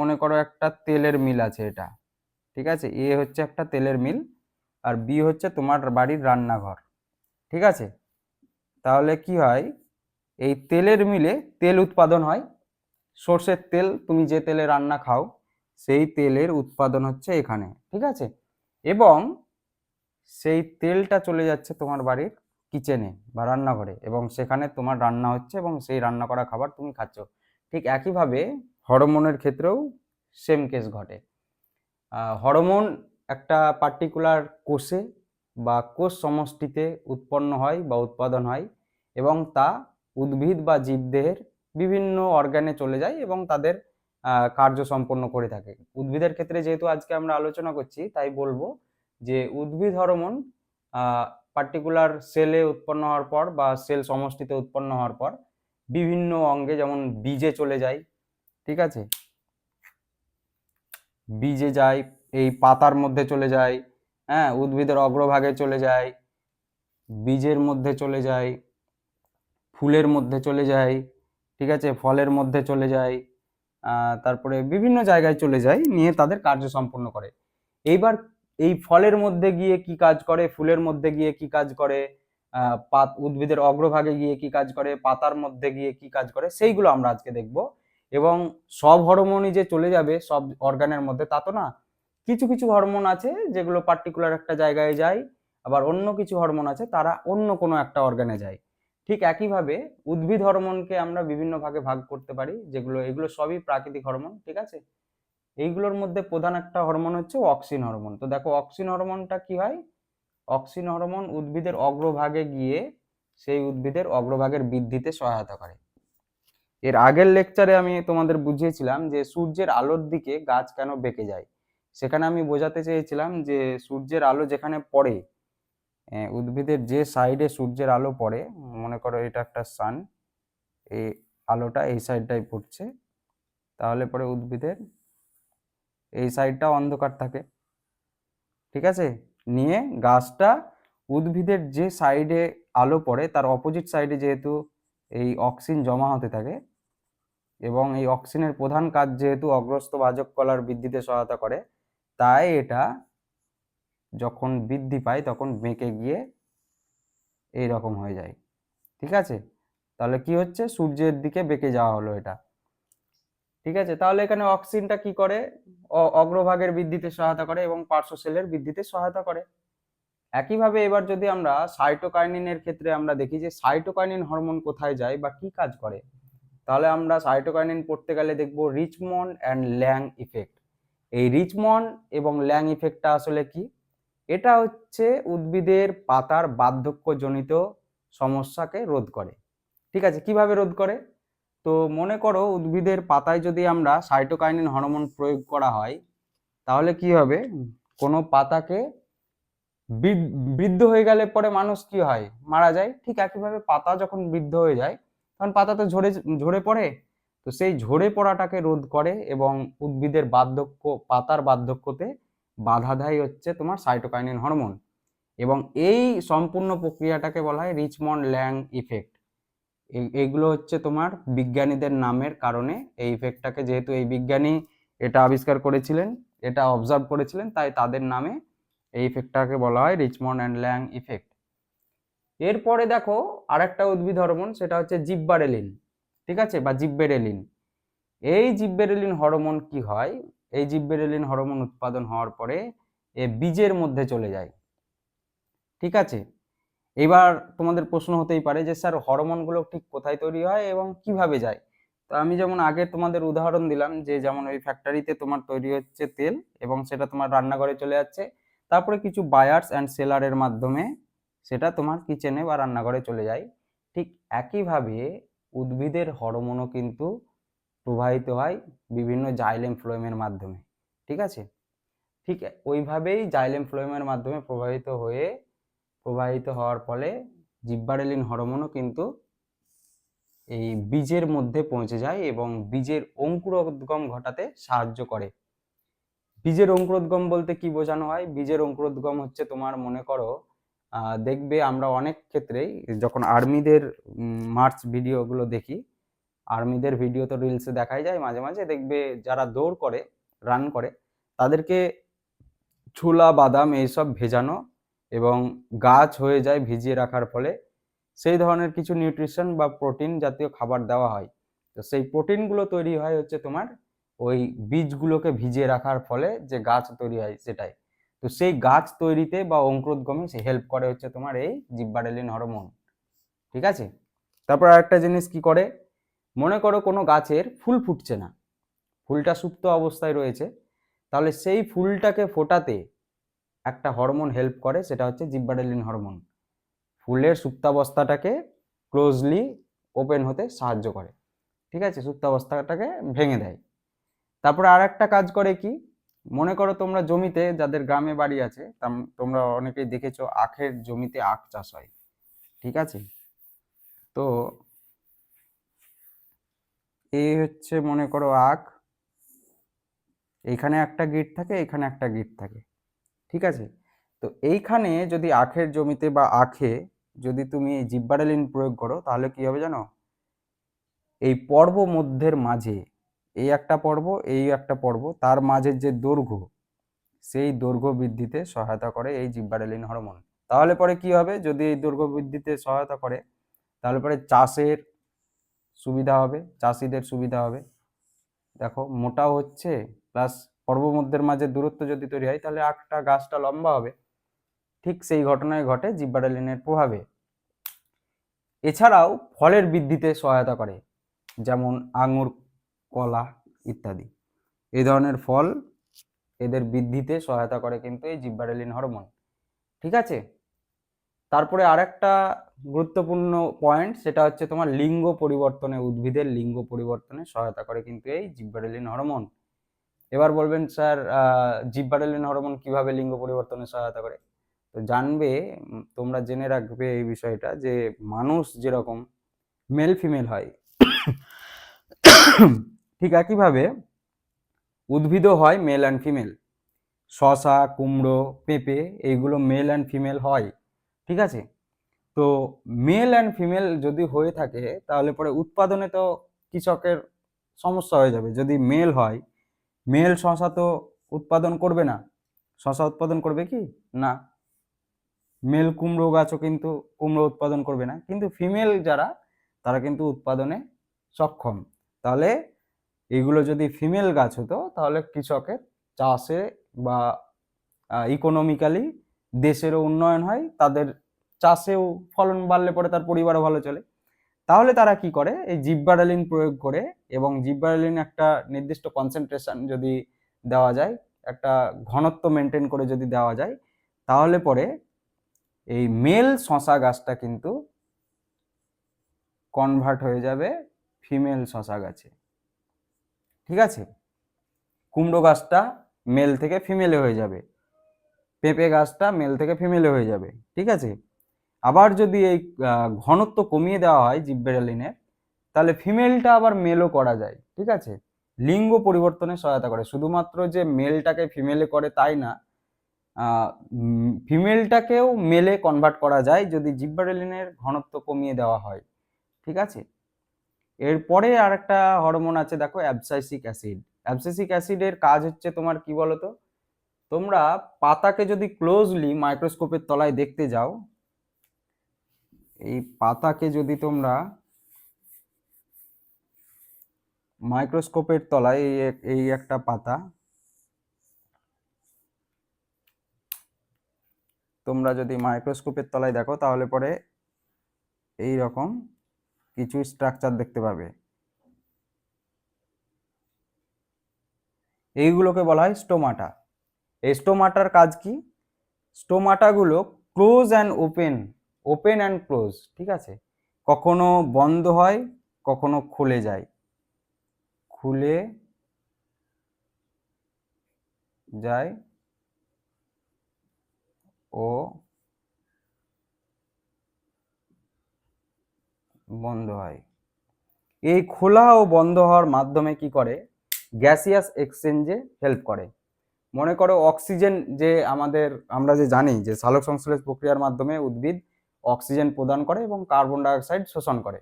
মনে করো একটা তেলের মিল আছে এটা, ঠিক আছে? এ হচ্ছে একটা তেলের মিল আর বি হচ্ছে তোমার বাড়ির রান্নাঘর, ঠিক আছে? তাহলে কি হয়? এই তেলের মিলে তেল উৎপাদন হয়। সর্ষের তেল, তুমি যে তেলে রান্না খাও, সেই তেলের উৎপাদন হচ্ছে এখানে, ঠিক আছে? এবং সেই তেলটা চলে যাচ্ছে তোমার বাড়ির কিচেনে বা রান্নাঘরে এবং সেখানে তোমার রান্না হচ্ছে এবং সেই রান্না করা খাবার তুমি খাচ্ছ। ঠিক একইভাবে হরমোনের ক্ষেত্রেও সেম কেস ঘটে। হরমোন একটা পার্টিকুলার কোষে বা কোষ সমষ্টিতে উৎপন্ন হয় বা উৎপাদন হয় এবং তা উদ্ভিদ বা জীবদেহের বিভিন্ন অর্গানে চলে যায় এবং তাদের কার্য সম্পন্ন করে থাকে। উদ্ভিদের ক্ষেত্রে যেহেতু আজকে আমরা আলোচনা করছি, তাই বলব যে উদ্ভিদ হরমোন পার্টিকুলার সেলে উৎপন্ন হওয়ার পর বা সেল সমষ্টিতে উৎপন্ন হওয়ার পর বিভিন্ন অঙ্গে যেমন বীজে চলে যায় ঠিক আছে? বীজে যায় এই পাতার মধ্যে চলে যায় হ্যাঁ উদ্ভিদের অগ্রভাগে চলে যায় বীজের মধ্যে চলে যায় ফুলের মধ্যে চলে যায় ঠিক আছে? ফলের মধ্যে চলে যায় তারপরে বিভিন্ন জায়গায় চলে যায় নিয়ে তাদের কার্য সম্পন্ন করে। এইবার এই ফলের মধ্যে গিয়ে কি কাজ করে? ফুলের মধ্যে গিয়ে কি কাজ করে? পাত, উদ্ভিদের অগ্রভাগে গিয়ে কি কাজ করে? পাতার মধ্যে গিয়ে কি কাজ করে? সেইগুলো আমরা আজকে দেখব। এবং সব হরমোনই যে চলে যাবে, সব অর্গানের মধ্যে, তা তো না। কিছু কিছু হরমোন আছে যেগুলো পার্টিকুলার একটা জায়গায় যায়, আবার অন্য কিছু হরমোন আছে, তারা অন্য কোনো একটা অর্গানে যায়। ঠিক একইভাবে উদ্ভিদ হরমোনকে আমরা বিভিন্ন ভাগে ভাগ করতে পারি, যেগুলো, এগুলো সবই প্রাকৃতিক হরমোন ঠিক আছে? এইগুলোর মধ্যে প্রধান একটা হরমোন হচ্ছে অক্সিন হরমোন তো দেখো অক্সিন হরমোনটা কি হয়? অক্সিন হরমোন উদ্ভিদের অগ্রভাগে গিয়ে সেই উদ্ভিদের অগ্রভাগের বৃদ্ধিতে সহায়তা করে। এর আগের লেকচারে আমি তোমাদের বুঝিয়েছিলাম যে সূর্যের আলোর দিকে গাছ কেন বেঁকে যায়। সেখানে আমি বোঝাতে চেয়েছিলাম যে সূর্যের আলো যেখানে পড়ে উদ্ভিদের যে সাইডে সূর্যের আলো পড়ে, মনে করো এটা একটা সান এই আলোটা এই সাইডটাই পড়ছে, তাহলে পরে উদ্ভিদের এই সাইডটা অন্ধকার থাকে। ঠিক আছে? নিয়ে গাছটা উদ্ভিদের যে সাইডে আলো পড়ে, তার অপোজিট সাইডে যেহেতু এই অক্সিজেন জমা হতে থাকে এবং এই অক্সিজেনের প্রধান কাজ যেহেতু অগ্রস্ত বাজক কলার বৃদ্ধিতে সহায়তা করে, তাই এটা যখন বৃদ্ধি পায় তখন বেঁকে গিয়ে এই রকম হয়ে যায়। ঠিক আছে? তাহলে কি হচ্ছে? সূর্যের দিকে বেঁকে যাওয়া হলো এটা। ঠিক আছে? তাহলে এখানে অক্সিজেনটা কি করে? অগ্রভাগের বৃদ্ধিতে সহায়তা করে এবং পার্শ্ব সেলের বৃদ্ধিতে সহায়তা করে। একইভাবে এবার যদি আমরা সাইটোকাইনিনের ক্ষেত্রে আমরা দেখি যে সাইটোকাইনিন হরমোন কোথায় যায় বা কি কাজ করে? তাহলে আমরা সাইটোকাইনিন পড়তে গেলে দেখব রিচমন্ড অ্যান্ড ল্যাং ইফেক্ট এই রিচমন্ড এবং ল্যাং ইফেক্টটা আসলে কি? এটা হচ্ছে উদ্ভিদের পাতার বার্ধক্যজনিত সমস্যাকে রোধ করে। ঠিক আছে, কীভাবে রোধ করে? তো মনে করো উদ্ভিদের পাতায় যদি আমরা সাইটোকাইনিন হরমোন প্রয়োগ করা হয়, তাহলে কি হবে? কোনো পাতাকে বৃদ- বৃদ্ধ হয়ে গেলে পরে মানুষ কি হয়? মারা যায়। ঠিক একইভাবে পাতা যখন বৃদ্ধ হয়ে যায় তখন পাতা তো ঝরে ঝরে পড়ে, তো সেই ঝরে পড়াটাকে রোধ করে এবং উদ্ভিদের বার্ধক্য, পাতার বার্ধক্যতে বাধা দেয় হচ্ছে তোমার সাইটোকাইনিন হরমোন এবং এই সম্পূর্ণ প্রক্রিয়াটাকে বলা হয় রিচমন্ড ল্যাং ইফেক্ট এগুলো হচ্ছে তোমার বিজ্ঞানীদের নামের কারণে এই ইফেক্টটাকে যেহেতু এই বিজ্ঞানী এটা আবিষ্কার করেছিলেন, এটা অবজার্ভ করেছিলেন, তাই তাদের নামে এই ইফেক্টটাকে বলা হয় রিচমন্ড অ্যান্ড ল্যাং ইফেক্ট এরপরে দেখো আরেকটা উদ্ভিদ হরমোন, সেটা হচ্ছে জিব্বারেলিন, ঠিক আছে? বা জিব্বেরেলিন। এই জিব্বেরেলিন হরমোন কি হয়? এই জিব্বেরেলিন হরমোন উৎপাদন হওয়ার পরে এ বীজের মধ্যে চলে যায়, ঠিক আছে? এবার তোমাদের প্রশ্ন হতেই পারে যে, স্যার, হরমোনগুলো ঠিক কোথায় তৈরি হয় এবং কীভাবে যায়? তো আমি যেমন আগে তোমাদের উদাহরণ দিলাম যে, যেমন ওই ফ্যাক্টরিতে তোমার তৈরি হচ্ছে তেল এবং সেটা তোমার রান্নাঘরে চলে যাচ্ছে। তারপরে কিছু বায়ার্স অ্যান্ড সেলারের মাধ্যমে সেটা তোমার কিচেনে বা রান্নাঘরে চলে যায়। ঠিক একইভাবে উদ্ভিদের হরমোনও কিন্তু প্রবাহিত হয় বিভিন্ন জাইলেম ফ্লোয়েমের মাধ্যমে। ঠিক আছে? ঠিক ওইভাবেই জাইলেম ফ্লোয়েমের মাধ্যমে প্রবাহিত হয়ে, প্রবাহিত হওয়ার ফলে জিব্বারেলিন হরমোনও কিন্তু এই বীজের মধ্যে পৌঁছে যায় এবং বীজের অঙ্কুরোদ্গম ঘটাতে সাহায্য করে। বীজের অঙ্কুরোদ্গম বলতে কি বোঝানো হয়? বীজের অঙ্কুরোদ্গম হচ্ছে তোমার মনে করো দেখবে আমরা অনেক ক্ষেত্রেই যখন আর্মিদের মার্চ ভিডিওগুলো দেখি, আর্মিদের ভিডিও তো রিলসে দেখাই যায় মাঝে মাঝে, দেখবে যারা দৌড় করে রান করে, তাদেরকে ছোলা, বাদাম এইসব ভেজানো এবং গাছ হয়ে যায় ভিজিয়ে রাখার ফলে সেই ধরনের কিছু নিউট্রিশন বা প্রোটিন জাতীয় খাবার দেওয়া হয়। তো সেই প্রোটিনগুলো তৈরি হয় হচ্ছে তোমার ওই বীজগুলোকে ভিজিয়ে রাখার ফলে যে গাছ তৈরি হয় সেটাই। তো সেই গাছ তৈরিতে বা অঙ্কুরোদ্গমে সে হেল্প করে হচ্ছে তোমার এই জিব্বারেলিন হরমোন, ঠিক আছে? তারপর আরেকটা জিনিস কি করে? মনে করো কোনো গাছের ফুল ফুটছে না, ফুলটা সুপ্ত অবস্থায় রয়েছে, তাহলে সেই ফুলটাকে ফোটাতে একটা হরমোন হেল্প করে, সেটা হচ্ছে জিব্বারেলিন হরমোন। ফুলের সুপ্তাবস্থাটাকে ক্লোজলি ওপেন হতে সাহায্য করে, ঠিক আছে? সুপ্তাবস্থাটাকে ভেঙে দেয়। তারপরে আর একটা কাজ করে কি? মনে করো তোমরা জমিতে, যাদের গ্রামে বাড়ি আছে, তাম- তোমরা অনেকেই দেখেছ, আখের জমিতে আখ চাষ হয়। ঠিক আছে? তো এই হচ্ছে মনে করো আখ। এইখানে একটা গিট থাকে, এখানে একটা গিট থাকে। ঠিক আছে? তো এইখানে যদি আখের জমিতে বা আখে যদি তুমি জিব্বারেলিন প্রয়োগ করো, তাহলে কি হবে জানো? এই পর্ব মধ্যের মাঝে এই একটা পর্ব, এই একটা পর্ব, তার মাঝের যে দৈর্ঘ্য, সেই দৈর্ঘ্য বৃদ্ধিতে সহায়তা করে এই জিব্বারেলিন হরমোন। তাহলে পরে কি হবে? যদি এই দৈর্ঘ্য বৃদ্ধিতে সহায়তা করে, তাহলে পরে চাষের সুবিধা হবে, চাষিদের সুবিধা হবে। দেখো মোটাও হচ্ছে প্লাস পর্বমধ্যের মাঝে দূরত্ব যদি তৈরি হয়, তাহলে আখটা, গাছটা লম্বা হবে। ঠিক সেই ঘটনায় ঘটে জিব্বারেলিনের প্রভাবে। এছাড়াও ফলের বৃদ্ধিতে সহায়তা করে, যেমন আঙুর কলা ইত্যাদি। এই ধরনের ফল এদের বৃদ্ধিতে সহায়তা করে কিন্তু এই জিব্বারেলিন হরমোন। ঠিক আছে? তারপরে আরেকটা গুরুত্বপূর্ণ পয়েন্ট সেটা হচ্ছে তোমার লিঙ্গ পরিবর্তনে, উদ্ভিদের লিঙ্গ পরিবর্তনে সহায়তা করে কিন্তু এই জিব্বারেলিন হরমোন। এবার বলবেন, স্যার জিব্বারেলিন হরমোন কীভাবে লিঙ্গ পরিবর্তনে সহায়তা করে? তো জানবে, তোমরা জেনে রাখবে এই বিষয়টা যে মানুষ যেরকম মেল ফিমেল হয়। ঠিক একইভাবে উদ্ভিদও হয় মেল অ্যান্ড ফিমেল শশা, কুমড়ো, পেঁপে এইগুলো মেল অ্যান্ড ফিমেল হয়, ঠিক আছে? তো মেল অ্যান্ড ফিমেল যদি হয়ে থাকে, তাহলে পরে উৎপাদনে তো কৃষকের সমস্যা হয়ে যাবে। যদি মেল হয় মেল শশা তো উৎপাদন করবে না। শশা উৎপাদন করবে কি? না। মেল কুমড়ো গাছও কিন্তু কুমড়ো উৎপাদন করবে না। কিন্তু ফিমেল যারা, তারা কিন্তু উৎপাদনে সক্ষম। তাহলে এগুলো যদি ফিমেল গাছ হতো, তাহলে কৃষকের চাষে বা ইকোনমিক্যালি দেশেরও উন্নয়ন হয়, তাদের চাষেও ফলন বাড়লে পরে তার পরিবারও ভালো চলে। তাহলে তারা কি করে, এই জিব্বারেলিন প্রয়োগ করে এবং জিব্বারেলিন একটা নির্দিষ্ট কনসেন্ট্রেশন যদি দেওয়া যায়, একটা ঘনত্ব মেনটেন করে যদি দেওয়া যায়, তাহলে পরে এই মেল শশা গাছটা কিন্তু কনভার্ট হয়ে যাবে ফিমেল শশা গাছে। ঠিক আছে? কুমড়ো গাছটা মেল থেকে ফিমেলে হয়ে যাবে। পেঁপে গাছটা মেল থেকে ফিমেলে হয়ে যাবে। ঠিক আছে? আবার যদি এই ঘনত্ব কমিয়ে দেওয়া হয় জিব্বেরালিনের তাহলে ফিমেলটা আবার মেলও করা যায়। ঠিক আছে? লিঙ্গ পরিবর্তনে সহায়তা করে। শুধুমাত্র যে মেলটাকে ফিমেলে করে তাই না ফিমেলটাকেও মেলে কনভার্ট করা যায় যদি জিব্বারেলিনের ঘনত্ব কমিয়ে দেওয়া হয়। ঠিক আছে? এরপরে আরেকটা হরমোন আছে, দেখো অ্যাবসাইসিক অ্যাসিড অ্যাবসাইসিক অ্যাসিডের কাজ হচ্ছে তোমার কি বলতো? তোমরা পাতাকে যদি ক্লোজলি মাইক্রোস্কোপের তলায় দেখতে যাও, এই পাতাকে যদি তোমরা মাইক্রোস্কোপের তলায়, এই এই একটা পাতা, তোমরা যদি মাইক্রোস্কোপের তলায় দেখো, তাহলে পরে এই রকম কিছু স্ট্রাকচার দেখতে পাবে। এইগুলোকে বলা হয় স্টোমাটা এই স্টোমাটার কাজ কি? স্টোমাটাগুলো close and open open and close ঠিক আছে? কখনো বন্ধ হয়, কখনো খুলে যায়। খুলে যায় ও বন্ধ হয়। এই খোলা ও বন্ধ হওয়ার মাধ্যমে কি করে? গ্যাসিয়াস এক্সচেঞ্জে হেল্প করে। মনে করো অক্সিজেন যে আমাদের, আমরা যে জানি যে সালোক সংশ্লেষ প্রক্রিয়ার মাধ্যমে উদ্ভিদ অক্সিজেন প্রদান করে এবং কার্বন ডাইঅক্সাইড শোষণ করে।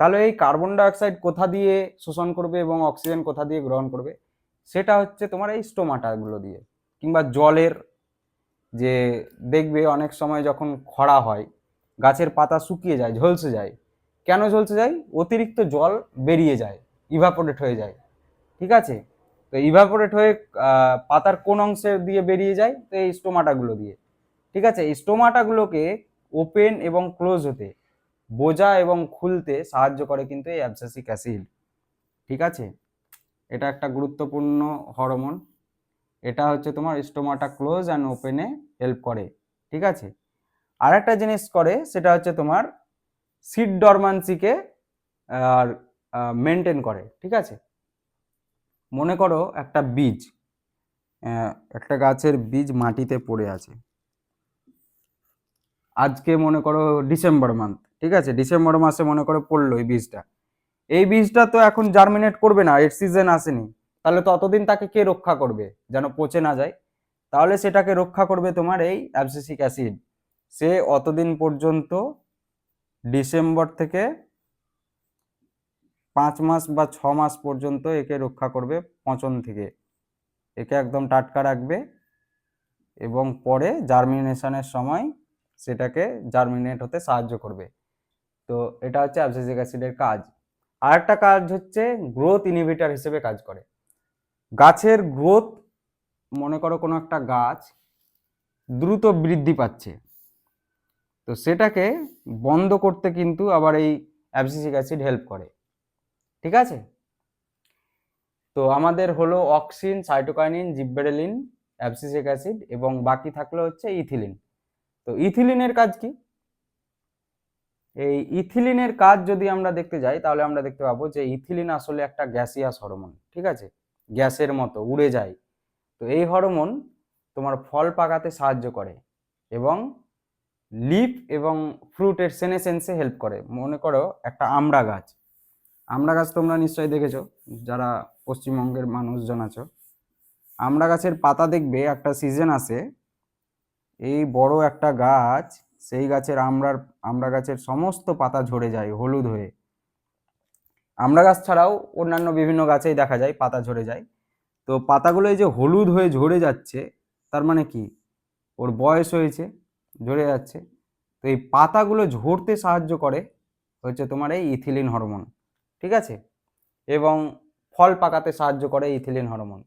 তাহলে এই কার্বন ডাইঅক্সাইড কোথা দিয়ে শোষণ করবে এবং অক্সিজেন কোথা দিয়ে গ্রহণ করবে? সেটা হচ্ছে তোমার এই স্টোমাটাগুলো দিয়ে কিংবা জলের যে দেখবে অনেক সময় যখন খরা হয়, গাছের পাতা শুকিয়ে যায়, ঝলসে যায় কেন ঝলসে যায়? অতিরিক্ত জল বেরিয়ে যায় ইভাপোরেট হয়ে যায়। ঠিক আছে? তো ইভাপোরেট হয়ে পাতার কোন অংশে দিয়ে বেরিয়ে যায়? তো এই স্টোমাটাগুলো দিয়ে। ঠিক আছে? এই স্টোমাটাগুলোকে ওপেন এবং ক্লোজ হতে, বোঝা এবং খুলতে সাহায্য করে কিন্তু এই অ্যাবসেসিক অ্যাসিড ঠিক আছে? এটা একটা গুরুত্বপূর্ণ হরমোন এটা হচ্ছে তোমার স্টোমাটা ক্লোজ অ্যান্ড ওপেনে হেল্প করে। ঠিক আছে? আর একটা জিনিস করে, সেটা হচ্ছে তোমার সিড ডরমান্সিকে আর মেনটেন করে, ঠিক আছে? মনে করো একটা বীজ একটা গাছের বীজ মাটিতে পড়ে আছে। আজকে মনে করো ডিসেম্বর মান্থ ঠিক আছে? ডিসেম্বর মাসে মনে করো পড়ল এই বীজটা। এই বীজটা তো এখন জার্মিনেট করবে না, এর সিজন আসেনি। তাহলে ততদিন তাকে কে রক্ষা করবে? যেন পচে না যায়। তাহলে সেটাকে রক্ষা করবে তোমার এই অ্যাবসিসিক অ্যাসিড সে অতদিন পর্যন্ত ডিসেম্বর থেকে পাঁচ মাস বা ছ মাস পর্যন্ত একে রক্ষা করবে পচন থেকে। একে একদম টাটকা রাখবে এবং পরে জার্মিনেশনের সময় সেটাকে জার্মিনেট হতে সাহায্য করবে। তো এটা হচ্ছে অ্যাবসিসিক অ্যাসিডের কাজ। আর একটা কাজ হচ্ছে গ্রোথ ইনহিবিটার হিসেবে কাজ করে। গাছের গ্রোথ মনে করো কোনো একটা গাছ দ্রুত বৃদ্ধি পাচ্ছে। তো সেটাকে বন্ধ করতে কিন্তু আবার এই অ্যাবসিসিক অ্যাসিড হেল্প করে। ঠিক আছে? তো আমাদের হলো auxin, cytokinin, gibberellin, abscisic acid এবং বাকি থাকল হচ্ছে ইথিলিন। তো ইথিলিনের কাজ কি? এই ইথিলিনের কাজ যদি আমরা দেখতে যাই, তাহলে আমরা দেখতে পাবো যে ইথিলিন আসলে একটা গ্যাসিয়াস হরমোন, ঠিক আছে? গ্যাসের মতো, উড়ে যায়। তো এই হরমোন তোমার ফল পাকাতে সাহায্য করে এবং লিফ এবং ফ্রুটের সেনেসেন্সে হেল্প করে। মনে করো একটা আমড়া গাছ। আমড়া গাছ তোমরা নিশ্চয়ই দেখেছ, যারা পশ্চিমবঙ্গের মানুষজন আছো। আমড়া গাছের পাতা দেখবে, একটা সিজন আসে, এই বড় একটা গাছ, সেই গাছের আমড়ার, আমড়া গাছের সমস্ত পাতা ঝরে যায়, হলুদ হয়ে। আমড়া গাছ ছাড়াও অন্যান্য বিভিন্ন গাছেই দেখা যায়, পাতা ঝরে যায়। তো পাতাগুলো এই যে হলুদ হয়ে ঝরে যাচ্ছে, তার মানে কি? ওর বয়স হয়েছে ঝরে যাচ্ছে। তো এই পাতাগুলো ঝরতে সাহায্য করে হচ্ছে তোমার এই ইথিলিন হরমোন, ঠিক আছে? এবং ফল পাকাতে সাহায্য করে ইথিলিন হরমোন।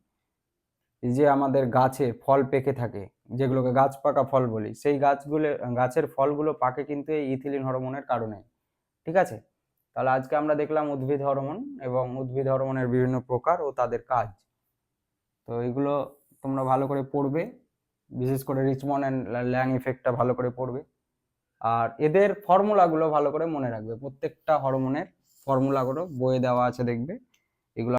এই যে আমাদের গাছে ফল পেকে থাকে, যেগুলোকে গাছ পাকা ফল বলি, সেই গাছগুলো, গাছের ফলগুলো পাকে কিন্তু এই ইথিলিন হরমোনের কারণে, ঠিক আছে? তাহলে আজকে আমরা দেখলাম উদ্ভিদ হরমোন এবং উদ্ভিদ হরমোনের বিভিন্ন প্রকার ও তাদের কাজ। তো এগুলো তোমরা ভালো করে পড়বে। বিশেষ করে রিচমন অ্যান্ড ল্যাং ইফেক্টটা ভালো করে পড়বে। আর এদের ফর্মুলাগুলো ভালো করে মনে রাখবে। প্রত্যেকটা হরমোনের ফর্মুলাগুলো বয়ে দেওয়া আছে দেখবে।